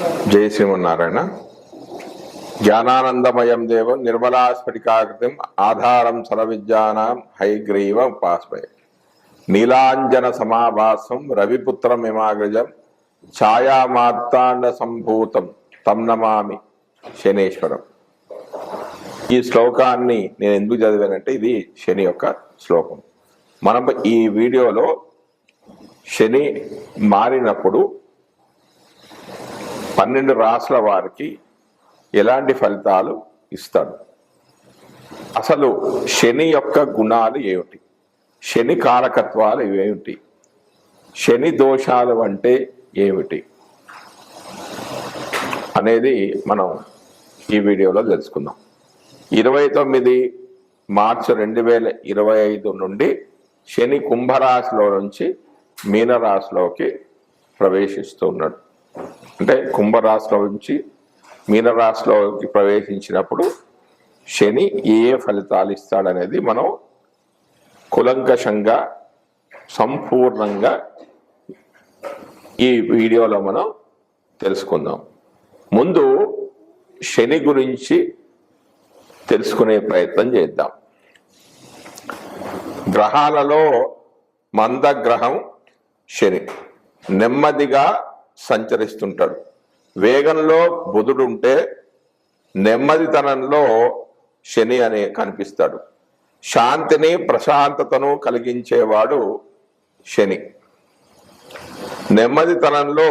జయ శ్రీమన్నారాయణ. జ్ఞానానందమయం దేవం నిర్మలాస్ఫటికాకృతిం ఆధారం సర్వవిద్యానాం హైగ్రీవ ఉపాస్మయ. నీలాంజన సమాభాసం రవిపుత్రమిమాగ్రజం ఛాయామార్తాండ సంభూతం తం నమామి శనేశ్వరం. ఈ శ్లోకాన్ని నేను ఎందుకు చదివానంటే ఇది శని యొక్క శ్లోకం. మనం ఈ వీడియోలో శని మారినప్పుడు పన్నెండు రాసుల వారికి ఎలాంటి ఫలితాలు ఇస్తాడు? అసలు శని యొక్క గుణాలు ఏమిటి? శని కారకత్వాలు ఏమిటి? శని దోషాలు అంటే ఏమిటి? అనేది మనం ఈ వీడియోలో తెలుసుకుందాం. ఇరవై తొమ్మిది మార్చి రెండు వేల ఇరవై ఐదు నుండి శని కుంభరాశిలో నుంచి మీనరాశిలోకి ప్రవేశిస్తున్నాడు అంటే కుంభరాశిలో నుంచి మీనరాశిలోకి ప్రవేశించినప్పుడు శని ఏ ఏ ఫలితాలు ఇస్తాడనేది మనం కులంకషంగా సంపూర్ణంగా ఈ వీడియోలో మనం తెలుసుకుందాం. ముందు శని గురించి తెలుసుకునే ప్రయత్నం చేద్దాం. గ్రహాలలో మందగ్రహం శని. నెమ్మదిగా సంచరిస్తుంటాడు. వేగంలో బుధుడు ఉంటే నెమ్మదితనంలో శని అనే కనిపిస్తాడు. శాంతిని ప్రశాంతతను కలిగించేవాడు శని. నెమ్మదితనంలో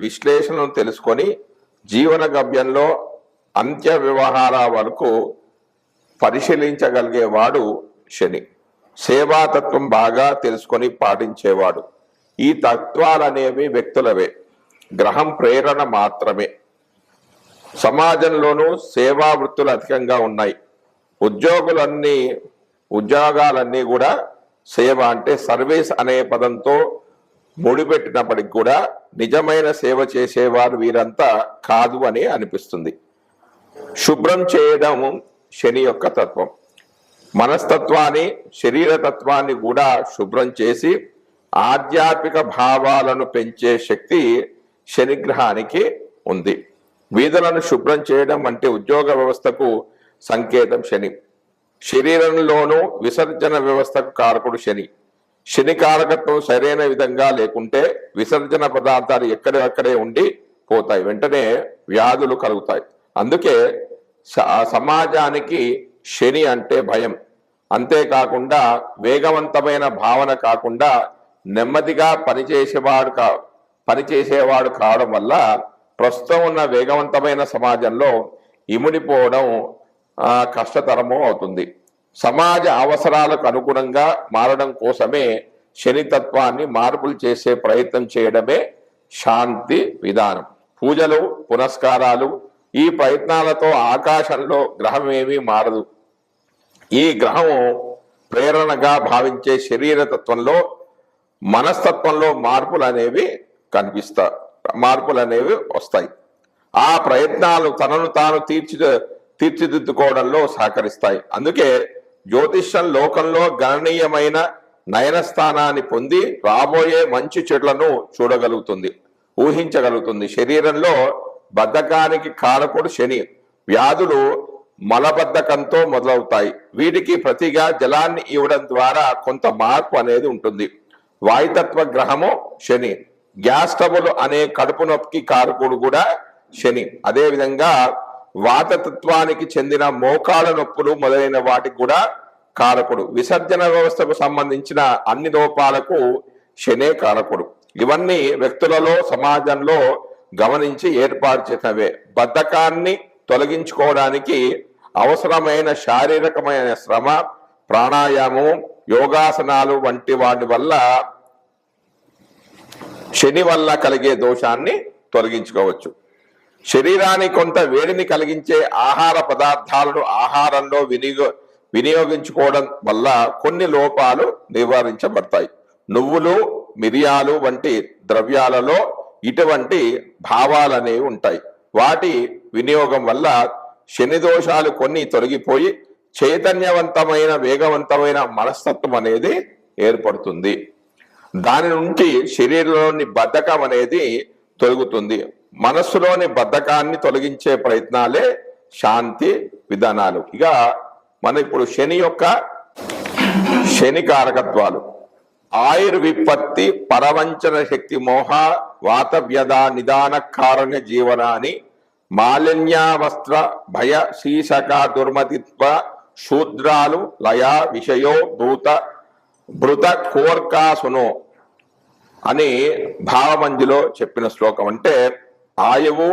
విశ్లేషణను తెలుసుకొని జీవన గవ్యంలో అంత్య వ్యవహార వరకు పరిశీలించగలిగేవాడు శని. సేవాతత్వం బాగా తెలుసుకొని పాటించేవాడు. ఈ తత్వాలనేవి వ్యక్తులవే. గ్రహం ప్రేరణ మాత్రమే. సమాజంలోనూ సేవా వృత్తులు అధికంగా ఉన్నాయి. ఉద్యోగులన్నీ ఉద్యోగాలన్నీ కూడా సేవ అంటే సర్వీస్ అనే పదంతో ముడిపెట్టినప్పటికి కూడా నిజమైన సేవ చేసేవారు వీరంతా కాదు అని అనిపిస్తుంది. శుభ్రం చేయడం శని యొక్క తత్వం. మనస్తత్వాన్ని శరీర తత్వాన్ని కూడా శుభ్రం చేసి ఆధ్యాత్మిక భావాలను పెంచే శక్తి శనిగ్రహానికి ఉంది. వీధులను శుభ్రం చేయడం వంటి ఉద్యోగ వ్యవస్థకు సంకేతం శని. శరీరంలోనూ విసర్జన వ్యవస్థకు కారకుడు శని. శని కారకత్వం సరైన విధంగా లేకుంటే విసర్జన పదార్థాలు ఎక్కడెక్కడే ఉండి పోతాయి. వెంటనే వ్యాధులు కలుగుతాయి. అందుకే సమాజానికి శని అంటే భయం. అంతేకాకుండా వేగవంతమైన భావన కాకుండా నెమ్మదిగా పనిచేసేవాడు కా పనిచేసేవాడు కావడం వల్ల ప్రస్తుతం ఉన్న వేగవంతమైన సమాజంలో ఇముడిపోవడం కష్టతరము అవుతుంది. సమాజ అవసరాలకు అనుగుణంగా మారడం కోసమే శనితత్వాన్ని మార్పులు చేసే ప్రయత్నం చేయడమే శాంతి విధానం. పూజలు పునస్కారాలు ఈ ప్రయత్నాలతో ఆకాశంలో గ్రహం ఏమీ మారదు. ఈ గ్రహం ప్రేరణగా భావించే శరీరతత్వంలో మనస్తత్వంలో మార్పులు అనేవి కనిపిస్తా మార్పులు అనేవి వస్తాయి. ఆ ప్రయత్నాలు తనను తాను తీర్చి తీర్చిదిద్దుకోవడంలో సహకరిస్తాయి. అందుకే జ్యోతిష్యం లోకంలో గణనీయమైన నయన స్థానాన్ని పొంది రాబోయే మంచి చెట్లను చూడగలుగుతుంది ఊహించగలుగుతుంది. శరీరంలో బద్ధకానికి కారకుడు శని. వ్యాధులు మలబద్ధకంతో మొదలవుతాయి. వీటికి ప్రతిగా జలాన్ని ఇవ్వడం ద్వారా కొంత మార్పు అనేది ఉంటుంది. వాయుతత్వ గ్రహము శని. గ్యాస్ ట్రబుల్ అనే కడుపు నొప్పికి కారకుడు కూడా శని. అదే విధంగా వాతతత్వానికి చెందిన మోకాళ్ళ నొప్పులు మొదలైన వాటికి కూడా కారకుడు. విసర్జన వ్యవస్థకు సంబంధించిన అన్ని లోపాలకు శనే కారకుడు. ఇవన్నీ వ్యక్తులలో సమాజంలో గమనించి ఏర్పాటు చేసినవే. బద్ధకాన్ని తొలగించుకోవడానికి అవసరమైన శారీరకమైన శ్రమ ప్రాణాయామం యోగాసనాలు వంటి వాటి వల్ల శని వల్ల కలిగే దోషాన్ని తొలగించుకోవచ్చు. శరీరానికి కొంత వేడిని కలిగించే ఆహార పదార్థాలను ఆహారంలో వినియో వినియోగించుకోవడం వల్ల కొన్ని లోపాలు నివారించబడతాయి. నువ్వులు మిరియాలు వంటి ద్రవ్యాలలో ఇటువంటి భావాలనేవి ఉంటాయి. వాటి వినియోగం వల్ల శని దోషాలు కొన్ని తొలగిపోయి చైతన్యవంతమైన వేగవంతమైన మనస్తత్వం అనేది ఏర్పడుతుంది. దాని నుండి శరీరంలోని బద్ధకం అనేది తొలగుతుంది. మనస్సులోని బద్ధకాన్ని తొలగించే ప్రయత్నాలే శాంతి విధానాలు. ఇక మన ఇప్పుడు శని యొక్క శని కారకత్వాలు. ఆయుర్విపత్తి పరవంచన శక్తి మోహ వాత వ్యధ నిదాన కారణ జీవనాన్ని మాలిన్యావస్త్ర భయ శీశక దుర్మతిత్వ శూద్రాలు లయ విషయో భూత భృత కోర్కాసును అని భావమంజిలో చెప్పిన శ్లోకం అంటే ఆయువు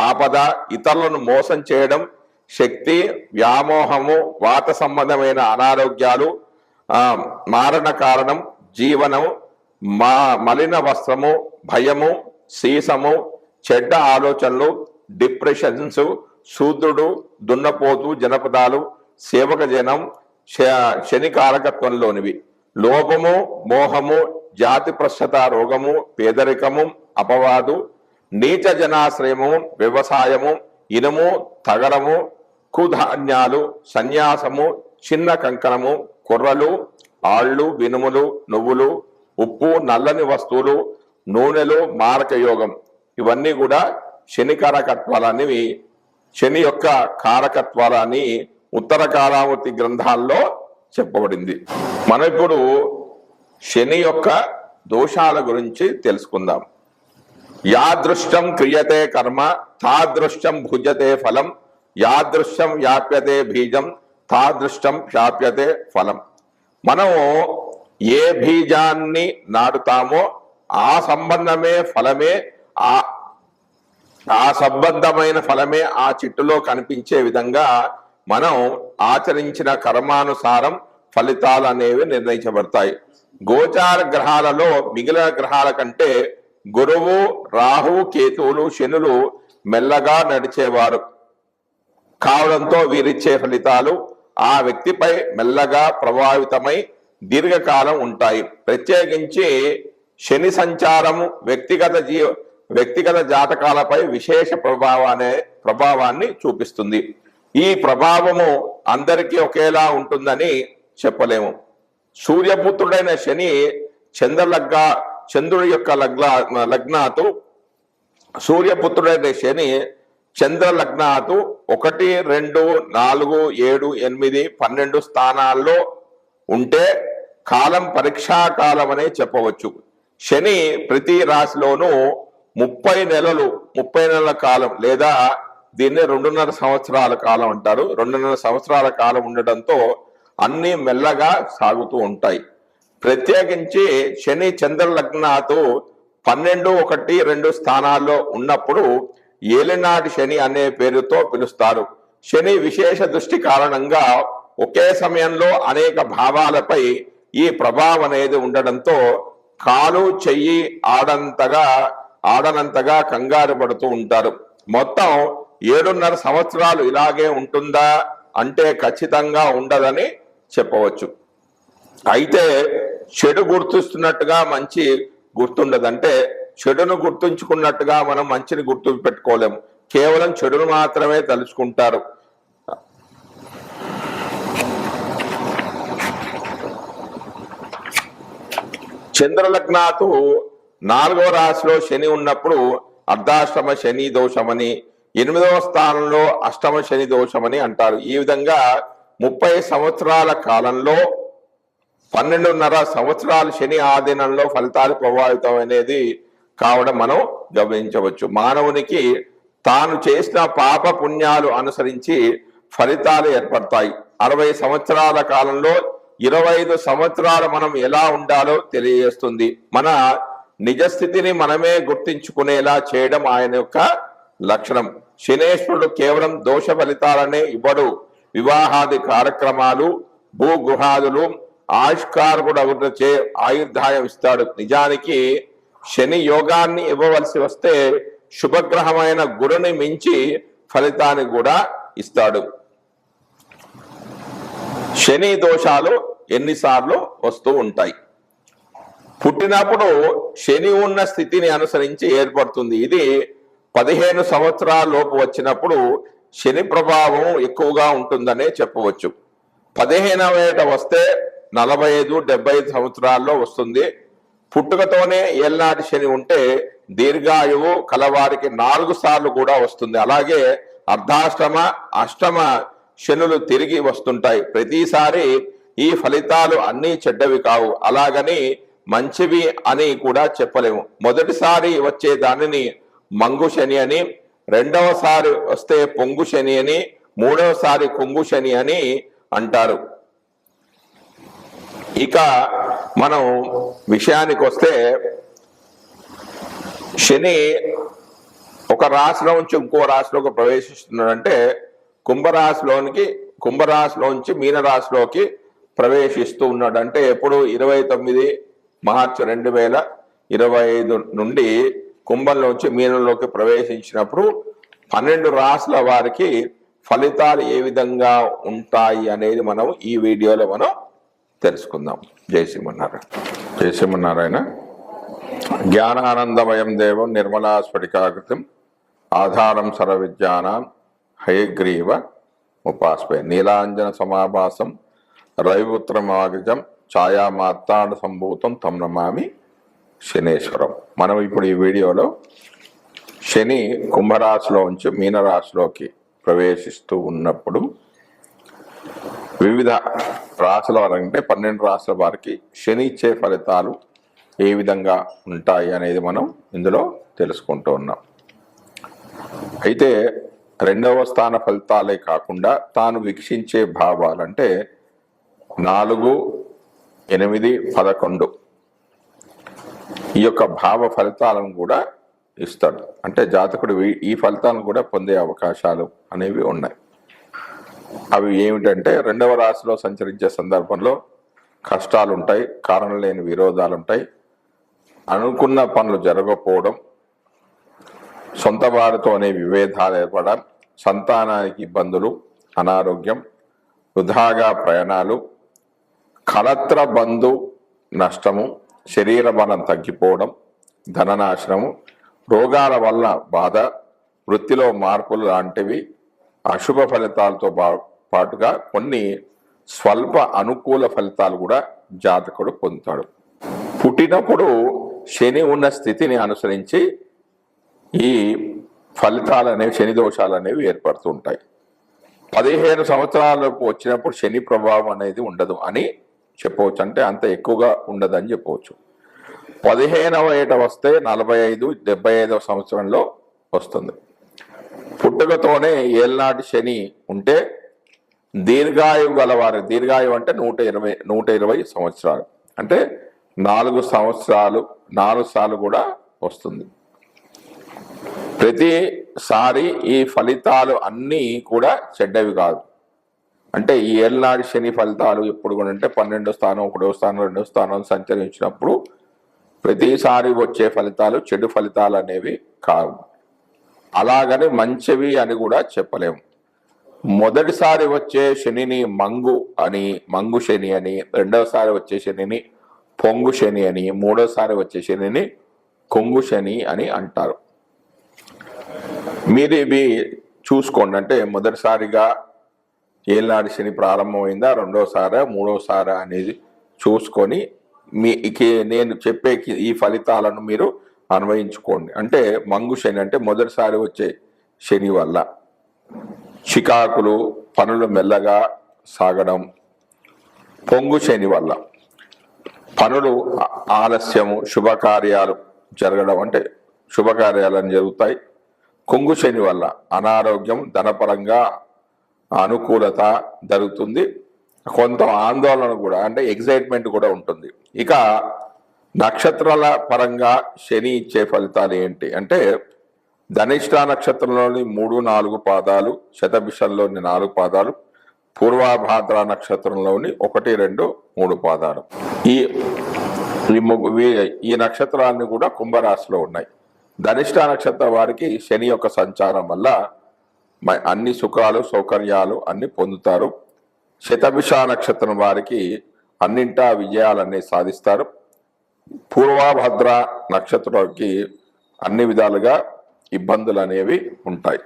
ఆపద ఇతరులను మోసం చేయడం శక్తి వ్యామోహము వాత సంబంధమైన అనారోగ్యాలు మారణ కారణం జీవనం మా మలిన వస్త్రము భయము సీసము చెడ్డ ఆలోచనలు డిప్రెషన్స్ శూద్రుడు దున్నపోతు జనపదాలు సేవక జనం శ- శని కారకత్వంలోనివి లోభము మోహము జాతి ప్రశ్నత రోగము పేదరికము అపవాదు నీచ జనాశ్రయము వ్యవసాయము ఇనుము తగరము కుధాన్యాలు సన్యాసము చిన్న కంకణము కుర్రలు ఆళ్ళు వినుములు నువ్వులు ఉప్పు నల్లని వస్తువులు నూనెలు మారక యోగం. ఇవన్నీ కూడా శని కారకత్వాలనేవి శని యొక్క కారకత్వాలని ఉత్తర కాలామూర్తి గ్రంథాల్లో చెప్పబడింది. మనం ఇప్పుడు శని యొక్క దోషాల గురించి తెలుసుకుందాం. యాదృష్టం క్రియతే కర్మ తాదృష్టం భుజతే ఫలం యాదృష్టం వ్యాప్యతే బీజం తాదృష్టం శాప్యతే ఫలం. మనం ఏ బీజాన్ని నాటుతామో ఆ సంబంధమే ఫలమే ఆ ఆ సంబంధమైన ఫలమే ఆ చెట్టులో కనిపించే విధంగా మనం ఆచరించిన కర్మానుసారం ఫలితాలు అనేవి నిర్ణయించబడతాయి. గోచార గ్రహాలలో మిగిలిన గ్రహాల కంటే గురువు రాహు కేతువులు శనులు మెల్లగా నడిచేవారు. కావడంతో వీరిచ్చే ఫలితాలు ఆ వ్యక్తిపై మెల్లగా ప్రభావితమై దీర్ఘకాలం ఉంటాయి. ప్రత్యేకించి శని సంచారము వ్యక్తిగత జీవ వ్యక్తిగత జాతకాలపై విశేష ప్రభావాన్ని ప్రభావాన్ని చూపిస్తుంది. ఈ ప్రభావము అందరికీ ఒకేలా ఉంటుందని చెప్పలేము. సూర్యపుత్రుడైన శని చంద్రలగ్న చంద్రుడి యొక్క లగ్న లగ్నాతు సూర్యపుత్రుడైన శని చంద్రలగ్నాతు ఒకటి రెండు నాలుగు ఏడు ఎనిమిది పన్నెండు స్థానాల్లో ఉంటే కాలం పరీక్షా కాలం అనే చెప్పవచ్చు. శని ప్రతి రాశిలోనూ ముప్పై నెలలు ముప్పై నెలల కాలం లేదా దీన్ని రెండున్నర సంవత్సరాల కాలం అంటారు. రెండున్నర సంవత్సరాల కాలం ఉండడంతో అన్నీ మెల్లగా సాగుతూ ఉంటాయి. ప్రత్యేకించి శని చంద్ర లగ్నాతో పన్నెండు ఒకటి రెండు స్థానాల్లో ఉన్నప్పుడు ఏలినాటి శని అనే పేరుతో పిలుస్తారు. శని విశేష దృష్టి కారణంగా ఒకే సమయంలో అనేక భావాలపై ఈ ప్రభావం అనేది ఉండడంతో కాలు చెయ్యి ఆడంతగా ఆడనంతగా కంగారు పడుతూ ఉంటారు. మొత్తం ఏడున్నర సంవత్సరాలు ఇలాగే ఉంటుందా అంటే ఖచ్చితంగా ఉండదని చెప్పవచ్చు. అయితే చెడు గుర్తిస్తున్నట్టుగా మంచి గుర్తుండదంటే చెడును గుర్తుంచుకున్నట్టుగా మనం మంచిని గుర్తు పెట్టుకోలేము కేవలం చెడును మాత్రమే తలుచుకుంటారు. చంద్రలగ్నాతు నాలుగో రాశిలో శని ఉన్నప్పుడు అర్ధాశ్రమ శని దోషమని ఎనిమిదవ స్థానంలో అష్టమ శని దోషమని అంటారు. ఈ విధంగా ముప్పై సంవత్సరాల కాలంలో పన్నెండున్నర సంవత్సరాలు శని ఆధీనంలో ఫలితాలు ప్రభావితం అనేది కావడం మనం గమనించవచ్చు. మానవునికి తాను చేసిన పాప పుణ్యాలు అనుసరించి ఫలితాలు ఏర్పడతాయి. అరవై సంవత్సరాల కాలంలో ఇరవై ఐదు సంవత్సరాలు మనం ఎలా ఉండాలో తెలియజేస్తుంది. మన నిజస్థితిని మనమే గుర్తించుకునేలా చేయడం ఆయన యొక్క లక్షణం. శనేశ్వరుడు కేవలం దోష ఫలితాలనే ఇవ్వడు. వివాహాది కార్యక్రమాలు భూగృహాదులు ఆయుష్కారకుడు అభివృద్ధి ఆయుర్దాయం ఇస్తాడు నిజానికి శని యోగాన్ని ఇవ్వవలసి వస్తే శుభగ్రహమైన గురుని మించి ఫలితాన్ని కూడా ఇస్తాడు. శని దోషాలు ఎన్నిసార్లు వస్తూ ఉంటాయి. పుట్టినప్పుడు శని ఉన్న స్థితిని అనుసరించి ఏర్పడుతుంది. ఇది పదిహేను సంవత్సరాల లోపు వచ్చినప్పుడు శని ప్రభావం ఎక్కువగా ఉంటుందనే చెప్పవచ్చు. పదిహేనవ ఏట వస్తే నలభై ఐదు డెబ్బై ఐదు సంవత్సరాల్లో వస్తుంది. పుట్టుకతోనే ఏళ్ళనాటి శని ఉంటే దీర్ఘాయువు కలవారికి నాలుగు సార్లు కూడా వస్తుంది. అలాగే అర్ధాష్టమ అష్టమ శనులు తిరిగి వస్తుంటాయి. ప్రతిసారి ఈ ఫలితాలు అన్నీ చెడ్డవి కావు. అలాగని మంచివి అని కూడా చెప్పలేము. మొదటిసారి వచ్చే దానిని మంగు శని అని రెండవసారి వస్తే పొంగు శని అని మూడవసారి కొంగు శని అని అంటారు. ఇక మనం విషయానికి వస్తే శని ఒక రాశిలో నుంచి ఇంకో రాశిలోకి ప్రవేశిస్తున్నాడంటే కుంభరాశిలోనికి కుంభరాశిలోంచి మీనరాశిలోకి ప్రవేశిస్తూ ఉన్నాడు. అంటే ఎప్పుడు? ఇరవై తొమ్మిది మార్చి రెండు వేల ఇరవై ఐదు నుండి కుంభంలోంచి మీనంలోకి ప్రవేశించినప్పుడు పన్నెండు రాసుల వారికి ఫలితాలు ఏ విధంగా ఉంటాయి అనేది మనం ఈ వీడియోలో మనం తెలుసుకుందాం. జై శ్రీమన్నారాయణ. జై శ్రీమన్నారాయణ. జ్ఞానానందమయం దేవం నిర్మలా స్ఫటికాకృతం ఆధారం సర్వవిద్యానాం హయగ్రీవ ఉపాస్పే నీలాంజన సమాభాసం రవిపుత్రమాగజం ఛాయామాత్తాడ సంభూతం తమ్ నమామి శనేశ్వరం. మనం ఇప్పుడు ఈ వీడియోలో శని కుంభరాశిలో ఉంచి మీనరాశిలోకి ప్రవేశిస్తూ ఉన్నప్పుడు వివిధ రాశుల వారంటే పన్నెండు రాశుల వారికి శని ఇచ్చే ఫలితాలు ఏ విధంగా ఉంటాయి అనేది మనం ఇందులో తెలుసుకుంటూ ఉన్నాం. అయితే రెండవ స్థాన ఫలితాలే కాకుండా తాను వీక్షించే భావాలంటే నాలుగు ఎనిమిది పదకొండు ఈ యొక్క భావ ఫలితాలను కూడా ఇస్తాడు. అంటే జాతకుడు ఈ ఫలితాలను కూడా పొందే అవకాశాలు అనేవి ఉన్నాయి. అవి ఏమిటంటే రెండవ రాశిలో సంచరించే సందర్భంలో కష్టాలు ఉంటాయి కారణం లేని విరోధాలు ఉంటాయి అనుకున్న పనులు జరగకపోవడం సొంత వారితోనే విభేదాలు ఏర్పడడం సంతానానికి ఇబ్బందులు అనారోగ్యం వృధాగా ప్రయాణాలు కలత్ర బంధు నష్టము శరీర బలం తగ్గిపోవడం ధననాశనము రోగాల వల్ల బాధ వృత్తిలో మార్పులు లాంటివి అశుభ ఫలితాలతో పాటుగా కొన్ని స్వల్ప అనుకూల ఫలితాలు కూడా జాతకుడు పొందుతాడు. పుట్టినప్పుడు శని ఉన్న స్థితిని అనుసరించి ఈ ఫలితాలు అనేవి శని దోషాలు అనేవి ఏర్పడుతుంటాయి పదిహేను సంవత్సరాలకు వచ్చినప్పుడు శని ప్రభావం అనేది ఉండదు అని చెప్పవచ్చు. అంటే అంత ఎక్కువగా ఉండదని చెప్పవచ్చు. పదిహేనవ ఏట వస్తే నలభై ఐదు డెబ్బై ఐదవ సంవత్సరంలో వస్తుంది. పుట్టుకతోనే ఏళ్ళనాటి శని ఉంటే దీర్ఘాయువు గలవారు దీర్ఘాయువు అంటే నూట ఇరవై నూట ఇరవై సంవత్సరాలు. అంటే నాలుగు సంవత్సరాలు నాలుగు సార్లు కూడా వస్తుంది. ప్రతిసారి ఈ ఫలితాలు అన్నీ కూడా చెడ్డవి కాదు. అంటే ఈ ఏళ్ళనాడు శని ఫలితాలు ఎప్పుడు కూడా అంటే పన్నెండో స్థానం ఒకటో స్థానం రెండో స్థానం సంచరించినప్పుడు ప్రతిసారి వచ్చే ఫలితాలు చెడు ఫలితాలు అనేవి కావు. అలాగని మంచివి అని కూడా చెప్పలేము. మొదటిసారి వచ్చే శనిని మంగు అని మంగు శని అని రెండవసారి వచ్చే శనిని పొంగు శని అని మూడోసారి వచ్చే శనిని కొంగు శని అని అంటారు. మీరు ఇవి చూసుకోండి. అంటే మొదటిసారిగా ఏళ్ళనాడు శని ప్రారంభమైందా? రెండోసారా? మూడోసారా అనేది చూసుకొని మీ నేను చెప్పే ఈ ఫలితాలను మీరు అన్వయించుకోండి. అంటే మంగు శని అంటే మొదటిసారి వచ్చే శని వల్ల. చికాకులు పనులు మెల్లగా సాగడం పొంగు శని వల్ల. పనులు ఆలస్యము శుభకార్యాలు జరగడం అంటే శుభకార్యాలను జరుగుతాయి. కొంగు శని వల్ల అనారోగ్యం ధనపరంగా అనుకూలత జరుగుతుంది. కొంత ఆందోళన కూడా అంటే ఎగ్జైట్మెంట్ కూడా ఉంటుంది. ఇక నక్షత్రాల పరంగా శని ఇచ్చే ఫలితాలు ఏంటి? అంటే ధనిష్ట నక్షత్రంలోని మూడు నాలుగు పాదాలు శతభిషంలోని నాలుగు పాదాలు పూర్వాభాద్ర నక్షత్రంలోని ఒకటి రెండు మూడు పాదాలు. ఈ ఈ నక్షత్రాలన్నీ నక్షత్రాన్ని కూడా కుంభరాశిలో ఉన్నాయి. ధనిష్ట నక్షత్రం వారికి శని యొక్క సంచారం వల్ల అన్ని సుఖాలు సౌకర్యాలు అన్ని పొందుతారు. శతభిష నక్షత్రం వారికి అన్నింటా విజయాలన్నీ సాధిస్తారు. పూర్వభద్ర నక్షత్రంకి అన్ని విధాలుగా ఇబ్బందులు అనేవి ఉంటాయి.